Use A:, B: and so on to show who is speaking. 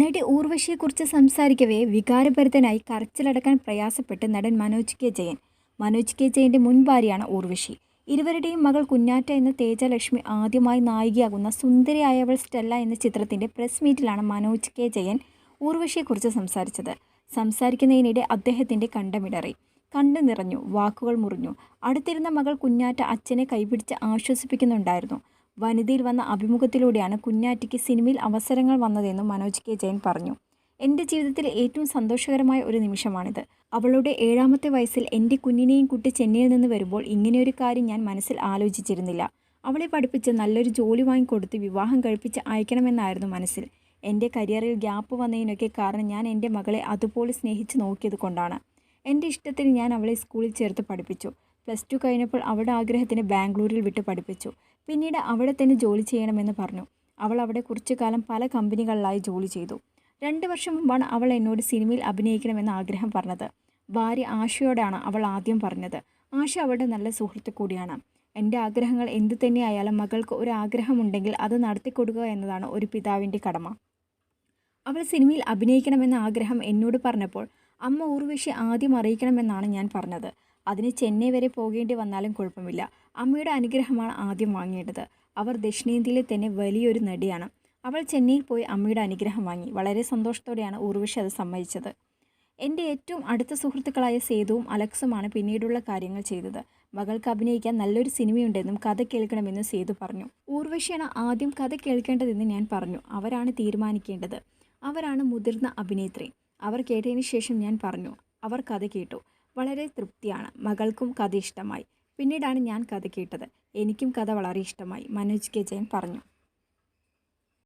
A: നടി ഊർവശിയെക്കുറിച്ച് സംസാരിക്കവേ വികാരഭരിതനായി കരച്ചിലടക്കാൻ പ്രയാസപ്പെട്ട് നടൻ മനോജ് കെ ജയൻ. മനോജ് കെ ജയന്റെ മുൻ ഭാര്യയാണ് ഊർവശി. ഇരുവരുടെയും മകൾ കുഞ്ഞാറ്റ എന്ന തേജലക്ഷ്മി ആദ്യമായി നായികയാകുന്ന സുന്ദരിയായവൾ സ്റ്റെല്ല എന്ന ചിത്രത്തിന്റെ പ്രസ് മീറ്റിലാണ് മനോജ് കെ ജയൻ ഊർവശിയെക്കുറിച്ച് സംസാരിച്ചത്. സംസാരിക്കുന്നതിനിടെ അദ്ദേഹത്തിന്റെ കണ്ടമിടറി. കണ്ണു നിറഞ്ഞു വാക്കുകൾ മുറിഞ്ഞു. അടുത്തിരുന്ന മകൾ കുഞ്ഞാറ്റ അച്ഛനെ കൈപിടിച്ച് ആശ്വസിപ്പിക്കുന്നുണ്ടായിരുന്നു. വനിതയിൽ വന്ന അഭിമുഖത്തിലൂടെയാണ് കുഞ്ഞാറ്റയ്ക്ക് സിനിമയിൽ അവസരങ്ങൾ വന്നതെന്നും മനോജ് കെ ജയൻ പറഞ്ഞു. എന്റെ ജീവിതത്തിൽ ഏറ്റവും സന്തോഷകരമായ ഒരു നിമിഷമാണിത്. അവളുടെ ഏഴാമത്തെ വയസ്സിൽ എന്റെ കുഞ്ഞിനെയും കുട്ടി ചെന്നൈയിൽ നിന്ന് വരുമ്പോൾ ഇങ്ങനെയൊരു കാര്യം ഞാൻ മനസ്സിൽ ആലോചിച്ചിരുന്നില്ല. അവളെ പഠിപ്പിച്ച് നല്ലൊരു ജോലി വാങ്ങിക്കൊടുത്ത് വിവാഹം കഴിപ്പിച്ച് അയക്കണമെന്നായിരുന്നു മനസ്സിൽ. എന്റെ കരിയറിൽ ഗ്യാപ്പ് വന്നതിനൊക്കെ കാരണം ഞാൻ എന്റെ മകളെ അതുപോലെ സ്നേഹിച്ച് നോക്കിയത് കൊണ്ടാണ് എന്റെ ഇഷ്ടത്തിന് ഞാൻ അവളെ സ്കൂളിൽ ചേർത്ത് പഠിപ്പിച്ചു. പ്ലസ് ടു കഴിഞ്ഞപ്പോൾ അവളുടെ ആഗ്രഹത്തിന് ബാംഗ്ലൂരിൽ വിട്ട് പഠിപ്പിച്ചു. പിന്നീട് അവിടെ തന്നെ ജോലി ചെയ്യണമെന്ന് പറഞ്ഞു. അവൾ അവിടെ കുറച്ചു കാലം പല കമ്പനികളിലായി ജോലി ചെയ്തു. രണ്ട് വർഷം മുമ്പാണ് അവൾ എന്നോട് സിനിമയിൽ അഭിനയിക്കണമെന്ന് ആഗ്രഹം പറഞ്ഞത്. ഭാര്യ ആശയോടാണ് അവൾ ആദ്യം പറഞ്ഞത്. ആശ അവളുടെ നല്ല സുഹൃത്ത് കൂടിയാണ്. എന്റെ ആഗ്രഹങ്ങൾ എന്തു തന്നെയായാലും മകൾക്ക് ഒരു ആഗ്രഹമുണ്ടെങ്കിൽ അത് നടത്തിക്കൊടുക്കുക എന്നതാണ് ഒരു പിതാവിന്റെ കടമ. അവൾ സിനിമയിൽ അഭിനയിക്കണമെന്ന ആഗ്രഹം എന്നോട് പറഞ്ഞപ്പോൾ അമ്മ ഊർവശി ആദ്യം അറിയിക്കണമെന്നാണ് ഞാൻ പറഞ്ഞത്. അതിന് ചെന്നൈ വരെ പോകേണ്ടി വന്നാലും കുഴപ്പമില്ല. അമ്മയുടെ അനുഗ്രഹമാണ് ആദ്യം വാങ്ങേണ്ടത്. അവർ ദക്ഷിണേന്ത്യയിലെ തന്നെ വലിയൊരു നടിയാണ്. അവൾ ചെന്നൈയിൽ പോയി അമ്മയുടെ അനുഗ്രഹം വാങ്ങി. വളരെ സന്തോഷത്തോടെയാണ് ഊർവശി അത് സമ്മതിച്ചത്. എന്റെ ഏറ്റവും അടുത്ത സുഹൃത്തുക്കളായ സേതുവും അലക്സുമാണ് പിന്നീടുള്ള കാര്യങ്ങൾ ചെയ്തത്. മകൾക്ക് അഭിനയിക്കാൻ നല്ലൊരു സിനിമയുണ്ടെന്നും കഥ കേൾക്കണമെന്നും സേതു പറഞ്ഞു. ഊർവശിയാണ് ആദ്യം കഥ കേൾക്കേണ്ടതെന്ന് ഞാൻ പറഞ്ഞു. അവരാണ് തീരുമാനിക്കേണ്ടത്. അവരാണ് മുതിർന്ന അഭിനേത്രി. അവർ കേട്ടതിന് ശേഷം ഞാൻ പറഞ്ഞു. അവർ കഥ കേട്ടു. വളരെ തൃപ്തിയാണ്. മകൾക്കും കഥ ഇഷ്ടമായി. പിന്നീടാണ് ഞാൻ കഥ കേട്ടത്. എനിക്കും കഥ വളരെ ഇഷ്ടമായി. മനോജ് കെ ജയൻ പറഞ്ഞു.